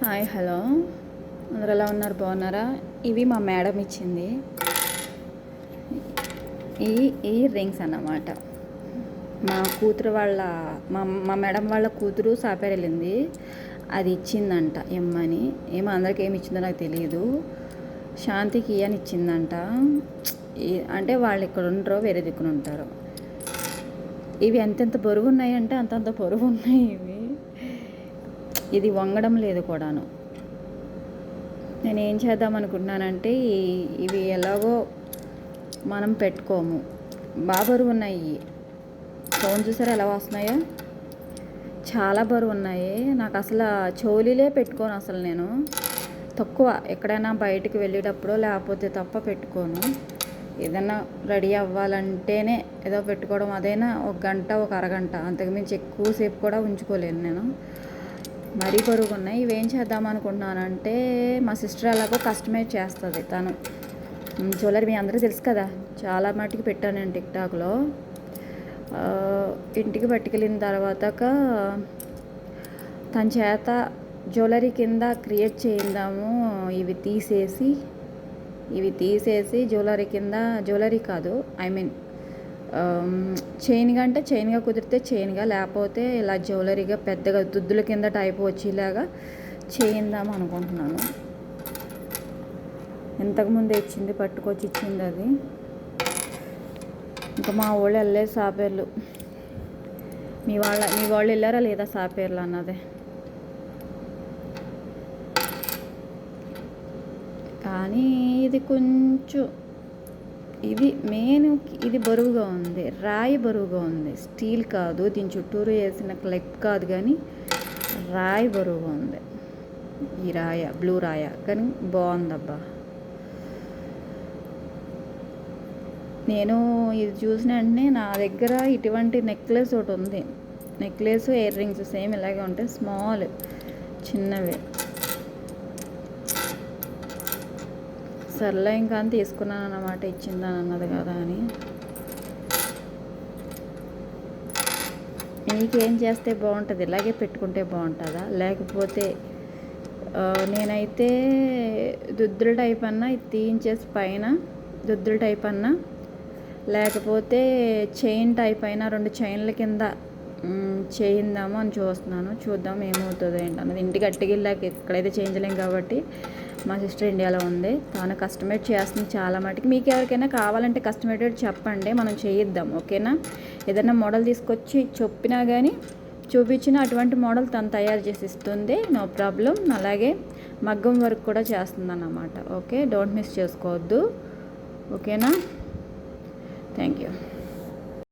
Hi hello. అందరు ఎలా ఉన్నారు? బాగున్నారా? ఇవి మా మేడం ఇచ్చింది. ఈ ఈ రింగ్స్ అన్నమాట. మా కూతురు వాళ్ళ మా మా మేడం వాళ్ళ కూతురు సాపేరు వెళ్ళింది. అది ఇచ్చిందంట ఎమ్మని. ఏమో అందరికి ఏమి ఇచ్చిందో నాకు తెలియదు శాంతికి అని ఇచ్చిందంట. అంటే వాళ్ళు ఇక్కడ ఉండరు వేరే దిక్కున ఉంటారు. ఇవి ఎంతెంత బరువు ఉన్నాయంటే అంతంత బరువు ఉన్నాయి ఇవి. ఇది వంగడం లేదు కూడాను. నేను ఏం చేద్దాం అనుకుంటున్నానంటే ఇవి ఎలాగో మనం పెట్టుకోము. బాగా బరువు ఉన్నాయి. ఫోన్ చూసారా ఎలా వస్తున్నాయో? చాలా బరువు ఉన్నాయి. నాకు అసలు చోలీలే పెట్టుకోను అసలు నేను. తక్కువ ఎక్కడైనా బయటికి వెళ్ళేటప్పుడు లేకపోతే తప్ప పెట్టుకోను. ఏదైనా రెడీ అవ్వాలంటేనే ఏదో పెట్టుకోవడం. అదైనా ఒక గంట ఒక అరగంట. అంతకుమించి ఎక్కువసేపు కూడా ఉంచుకోలేను నేను. మరీ పొరుగున్నాయి. ఉన్నాయి ఇవేం చేద్దాం అనుకుంటున్నానంటే మా సిస్టర్ అలాగో కస్టమైజ్ చేస్తుంది తను. జ్యువెలరీ మీ అందరూ తెలుసు కదా చాలా మటుకు పెట్టాను నేను టిక్టాక్లో. ఇంటికి పట్టుకెళ్ళిన తర్వాత తన చేత జ్యువెలరీ కింద క్రియేట్ చేయిందాము. ఇవి తీసేసి ఇవి తీసేసి జ్యువెలరీ కింద జ్యువెలరీ కాదు ఐ మీన్ చైన్గా అంటే చైన్గా కుదిరితే చైన్గా లేకపోతే ఇలా జ్యువెలరీగా పెద్దగా దుద్దుల కింద టైప్ వచ్చేలాగా చేయిందాం అనుకుంటున్నాను. ఇంతకుముందు ఇచ్చింది పట్టుకొచ్చి ఇచ్చింది అది. ఇంకా మా వాళ్ళు వెళ్ళే సాపేర్లు. మీ వాళ్ళ మీ వాళ్ళు వెళ్ళారా లేదా సాపేర్లు అన్నదే? కానీ ఇది కొంచెం ఇది మెయిన్ ఇది బరువుగా ఉంది. రాయి బరువుగా ఉంది. స్టీల్ కాదు దీని చుట్టూరు వేసిన క్లెప్ కాదు కానీ రాయి బరువుగా ఉంది. ఈ రాయ బ్లూ రాయ. కానీ బాగుందబ్బా. నేను ఇది చూసిన వెంటనే నా దగ్గర ఇటువంటి నెక్లెస్ ఒకటి ఉంది. నెక్లెస్ ఇయర్ రింగ్స్ సేమ్ ఇలాగే ఉంటాయి. స్మాల్ చిన్నవి. సర్లే ఇంకా అని తీసుకున్నాను అన్నమాట ఇచ్చిందని అన్నది కదా అని. నీకేం చేస్తే బాగుంటుంది? ఇలాగే పెట్టుకుంటే బాగుంటుందా? లేకపోతే నేనైతే దుద్దుల టైప్ అన్నా తీయించేసి పైన దుద్దుల టైప్ అన్నా లేకపోతే చైన్ టైప్ అయినా రెండు చైన్ల కింద చేయిందాము అని చూస్తున్నాను. చూద్దాం ఏమవుతుందో ఏంటన్నది. ఇంటికి అట్టుకెళ్ళాక ఎక్కడైతే చేయించలేం కాబట్టి మా సిస్టర్ ఇండియాలో ఉంది. తాను కస్టమైజ్ చేస్తుంది చాలా మటుకు. మీకు ఎవరికైనా కావాలంటే కస్టమైటెడ్ చెప్పండి. మనం చేయిద్దాం. ఓకేనా? ఏదైనా మోడల్ తీసుకొచ్చి చెప్పినా కానీ చూపించిన అటువంటి మోడల్ తను తయారు చేసి ఇస్తుంది నో ప్రాబ్లం అలాగే మగ్గం వర్క్ కూడా చేస్తుంది అన్నమాట ఓకే? డోంట్ మిస్ చేసుకోవద్దు. ఓకేనా? Thank you